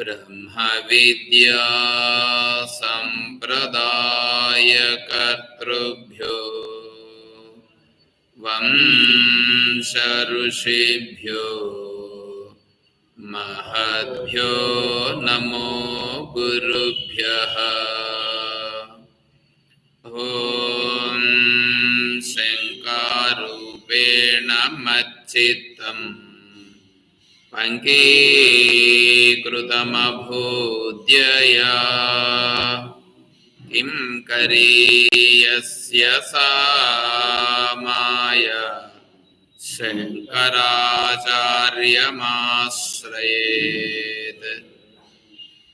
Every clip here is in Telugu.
ब्रह्मविद्यासम्प्रदायकर्तृभ्यो वंशऋषिभ्यो महद्भ्यो नमो गुरुभ्यः। ॐ शङ्कारूपेण मच्चित्तम्। पङ्कीकृतमभूद्यया किं करीयस्य सा माय? शङ्कराचार्यमाश्रयेत्।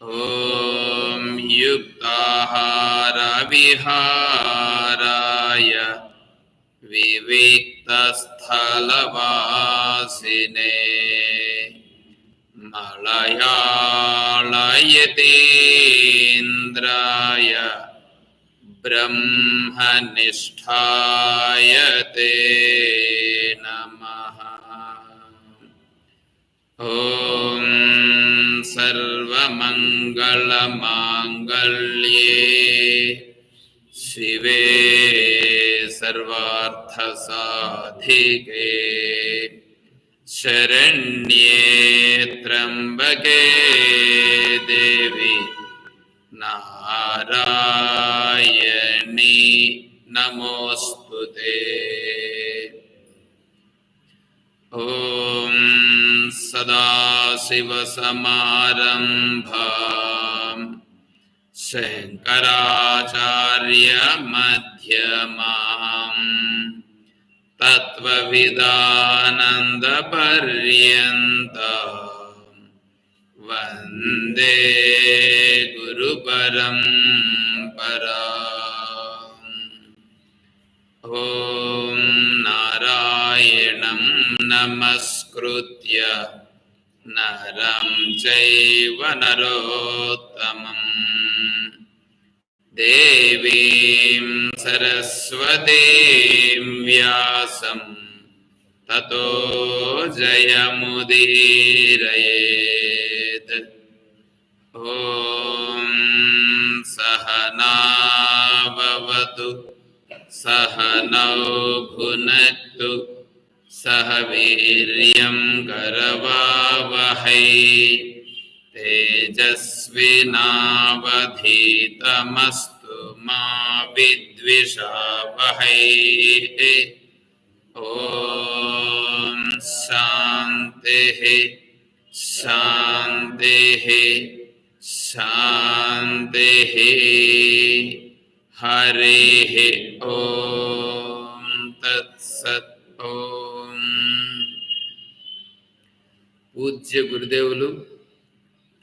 ॐ युक्ताहारविहाराय विविक्तस्थलवासिने। मलयाळयतीन्द्राय ब्रह्मनिष्ठाय ते नमः। ॐ सर्वमङ्गलमाङ्गल्ये शिवे सर्वार्थसाधिके शरण्ये त्र्यम्बके देवी नारायणी नमोऽस्तु ते। ॐ सदाशिवसमारम्भाम् शङ्कराचार्यमध्यमाम् तत्त्वविदानन्दपर्यन्त वन्दे गुरुपरं परा। ॐ नारायणं नमस्कृत्य नरं चैव नरोत्तमम् देवीं सरस्वतीं व्यासं ततो जयमुदीरयेत् ॐ सहनाववतु सहनौ भुनक्तु सह वीर्यं करवावहै तेजस्विनावधीतमस्तु मा विद्विषावहै। ॐ शान्तिः शान्तिः शान्तिः। ओ ॐ तत्सत् ॐ पूज्य गुरुदेवलु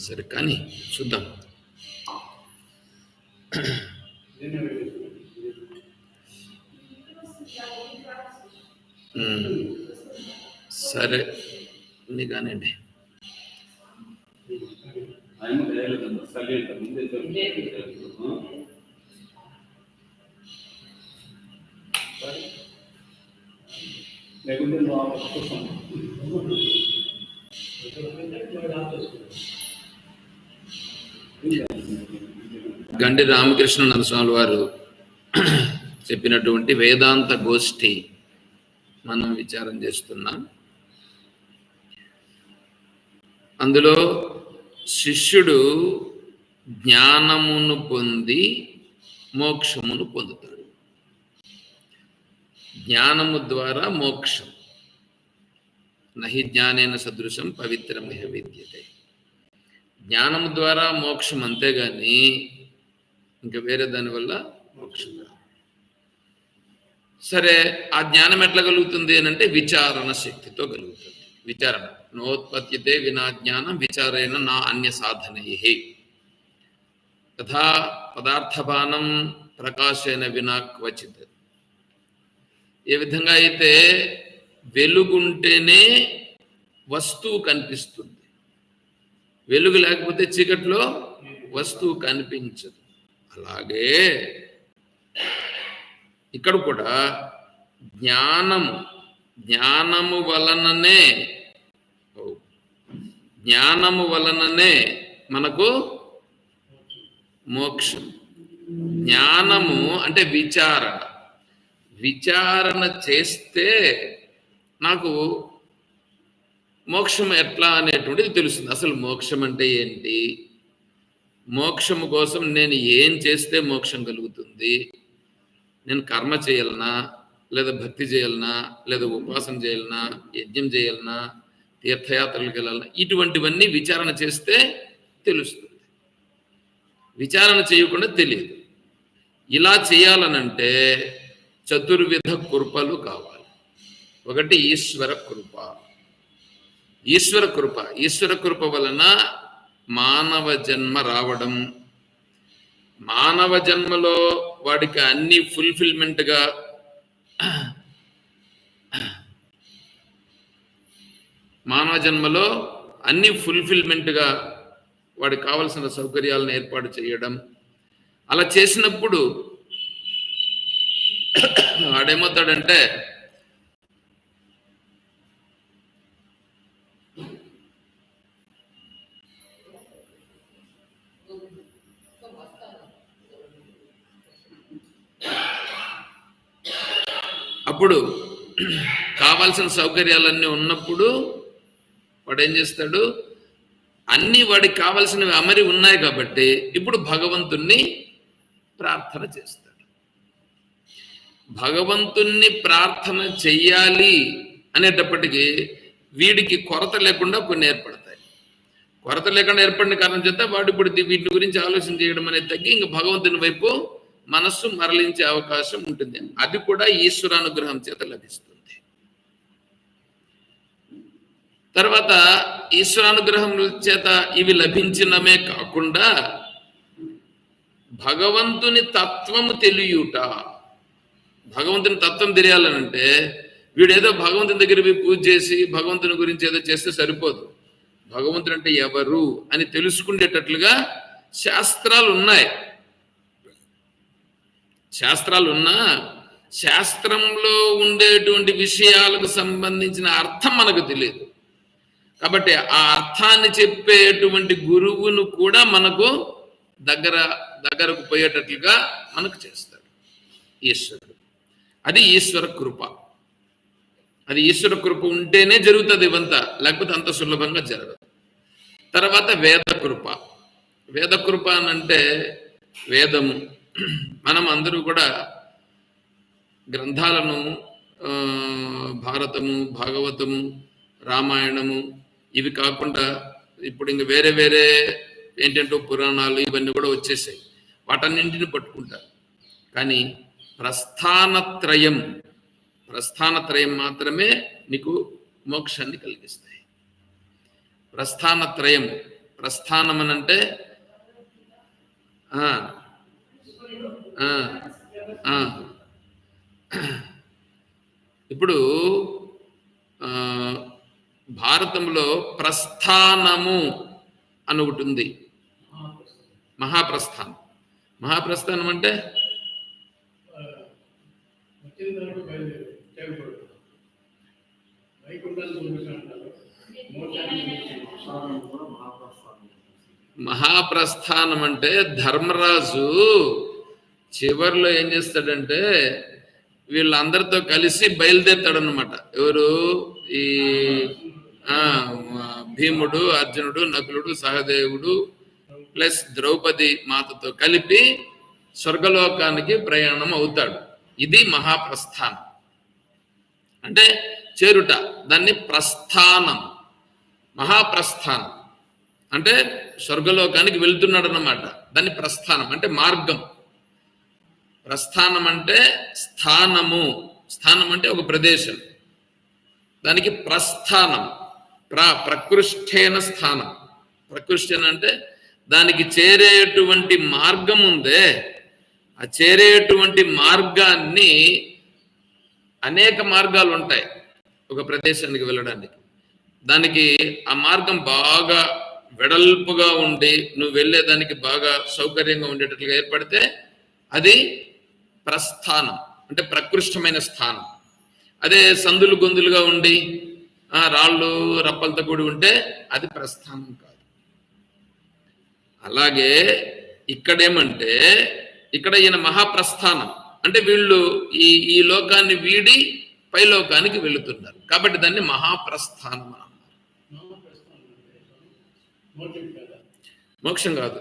సరే కానీ చూద్దాం. ఉమ్, సరే ఉంది కానివ్వండి. లేకుంటే నువ్వు ఆ కోసం గండి రామకృష్ణ స్వామి వారు చెప్పినటువంటి వేదాంత గోష్ఠి మనం విచారం చేస్తున్నాం. అందులో శిష్యుడు జ్ఞానమును పొంది మోక్షమును పొందుతాడు. జ్ఞానము ద్వారా మోక్షం. నహి జ్ఞానేన సదృశం పవిత్రమిహ విద్యతే. జ్ఞానం ద్వారా మోక్షం అంతేగాని ఇంకా వేరే దానివల్ల మోక్షం సరే ఆ జ్ఞానం ఎట్లా కలుగుతుంది అని అంటే విచారణ శక్తితో కలుగుతుంది. విచారణ. నోత్పత్తితే వినా జ్ఞానం విచారేణ నా అన్య సాధనై తథా పదార్థపానం ప్రకాశేన వినా క్వచిత్. ఏ విధంగా అయితే వెలుగుంటేనే వస్తువు కనిపిస్తుంది. వెలుగు లేకపోతే చీకట్లో వస్తువు కనిపించదు. అలాగే ఇక్కడ కూడా జ్ఞానము జ్ఞానము వలననే జ్ఞానము వలననే మనకు మోక్షం. జ్ఞానము అంటే విచారణ. విచారణ చేస్తే నాకు మోక్షం ఎట్లా అనేటువంటిది తెలుస్తుంది. అసలు మోక్షం అంటే ఏంటి? మోక్షము కోసం నేను ఏం చేస్తే మోక్షం కలుగుతుంది? నేను కర్మ చేయాలనా? లేదా భక్తి చేయాలనా? లేదా ఉపాసన చేయాలనా? యజ్ఞం చేయాలనా? తీర్థయాత్రలకు వెళ్ళాలనా? ఇటువంటివన్నీ విచారణ చేస్తే తెలుస్తుంది. విచారణ చేయకుండా తెలియదు. ఇలా చేయాలనంటే చతుర్విధ కృపలు కావాలి. ఒకటి ఈశ్వర కృప. ఈశ్వర కృప. ఈశ్వర కృప వలన మానవ జన్మ రావడం. మానవ జన్మలో వాడికి అన్ని ఫుల్ఫిల్మెంట్గా మానవ జన్మలో అన్ని ఫుల్ఫిల్మెంట్గా వాడికి కావలసిన సౌకర్యాలను ఏర్పాటు చేయడం. అలా చేసినప్పుడు వాడేమవుతాడంటే అప్పుడు కావాల్సిన సౌకర్యాలన్నీ ఉన్నప్పుడు వాడు ఏం చేస్తాడు? అన్ని వాడికి కావాల్సినవి అమరి ఉన్నాయి కాబట్టి ఇప్పుడు భగవంతుణ్ణి ప్రార్థన చేస్తాడు. భగవంతుణ్ణి ప్రార్థన చెయ్యాలి అనేటప్పటికీ వీడికి కొరత లేకుండా కొన్ని ఏర్పడతాయి. కొరత లేకుండా ఏర్పడిన కారణం చేత వాడు ఇప్పుడు వీటి గురించి ఆలోచన చేయడం అనేది తగ్గి ఇంక భగవంతుని వైపు మనస్సు మరలించే అవకాశం ఉంటుంది. అది కూడా ఈశ్వరానుగ్రహం చేత లభిస్తుంది. తర్వాత ఈశ్వరానుగ్రహం చేత ఇవి లభించినమే కాకుండా భగవంతుని తత్వము తెలియుట. భగవంతుని తత్వం తెలియాలనంటే వీడేదో భగవంతుని దగ్గర పోయి పూజ చేసి భగవంతుని గురించి ఏదో చేస్తే సరిపోదు. భగవంతుడు అంటే ఎవరు అని తెలుసుకునేటట్లుగా శాస్త్రాలు ఉన్నాయి శాస్త్రాలు ఉన్నా శాస్త్రంలో ఉండేటువంటి విషయాలకు సంబంధించిన అర్థం మనకు తెలియదు. కాబట్టి ఆ అర్థాన్ని చెప్పేటువంటి గురువును కూడా మనకు దగ్గర దగ్గరకు పోయేటట్లుగా మనకు చేస్తాడు. ఈశ్వరుడు. అది ఈశ్వర కృప. అది ఈశ్వర కృప ఉంటేనే జరుగుతుంది ఇవంతా. లేకపోతే అంత సులభంగా జరగదు. తర్వాత వేద కృప. వేద కృప అని అంటే వేదము. మనం అందరూ కూడా గ్రంథాలను భారతము భాగవతము రామాయణము ఇవి కాకుండా ఇప్పుడు ఇంక వేరే వేరే ఏంటంటే పురాణాలు ఇవన్నీ కూడా వచ్చేసాయి. వాటన్నింటిని పట్టుకుంటారు కానీ ప్రస్థానత్రయం ప్రస్థానత్రయం మాత్రమే నీకు మోక్షాన్ని కలిగిస్తాయి. ప్రస్థానత్రయం ప్రస్థానం అని అంటే ఇప్పుడు భారతంలో ప్రస్థానము అని ఒకటి ఉంది. మహాప్రస్థానం. మహాప్రస్థానం అంటే? మహాప్రస్థానం అంటే ధర్మరాజు చివరిలో ఏం చేస్తాడంటే వీళ్ళందరితో కలిసి బయలుదేరుతాడనమాట ఎవరు? ఈ ఆ భీముడు అర్జునుడు నకులుడు సహదేవుడు ప్లస్ ద్రౌపది మాతతో కలిపి స్వర్గలోకానికి ప్రయాణం అవుతాడు. ఇది మహాప్రస్థానం. అంటే చేరుట దాన్ని ప్రస్థానం మహాప్రస్థానం. అంటే స్వర్గలోకానికి వెళ్తున్నాడు అన్నమాట దాన్ని ప్రస్థానం అంటే మార్గం. ప్రస్థానం అంటే స్థానము. స్థానం అంటే ఒక ప్రదేశం. దానికి ప్రస్థానం. ప్ర ప్రకృష్టేన స్థానం. ప్రకృష్టేన అంటే దానికి చేరేటువంటి మార్గం ఉందే. ఆ చేరేటువంటి మార్గాన్ని అనేక మార్గాలు ఉంటాయి ఒక ప్రదేశానికి వెళ్ళడానికి. దానికి ఆ మార్గం బాగా వెడల్పుగా ఉండి నువ్వు వెళ్ళేదానికి బాగా సౌకర్యంగా ఉండేటట్లుగా ఏర్పడితే అది ప్రస్థానం అంటే ప్రకృష్టమైన స్థానం. అదే సందులు గొంతులుగా ఉండి రాళ్ళు రప్పలతో కూడి ఉంటే అది ప్రస్థానం కాదు. అలాగే ఇక్కడేమంటే ఇక్కడ ఈయన మహాప్రస్థానం. అంటే వీళ్ళు ఈ ఈ లోకాన్ని వీడి పై లోకానికి వెళుతున్నారు. కాబట్టి దాన్ని మహాప్రస్థానం అని అన్నారు మోక్షం కాదు.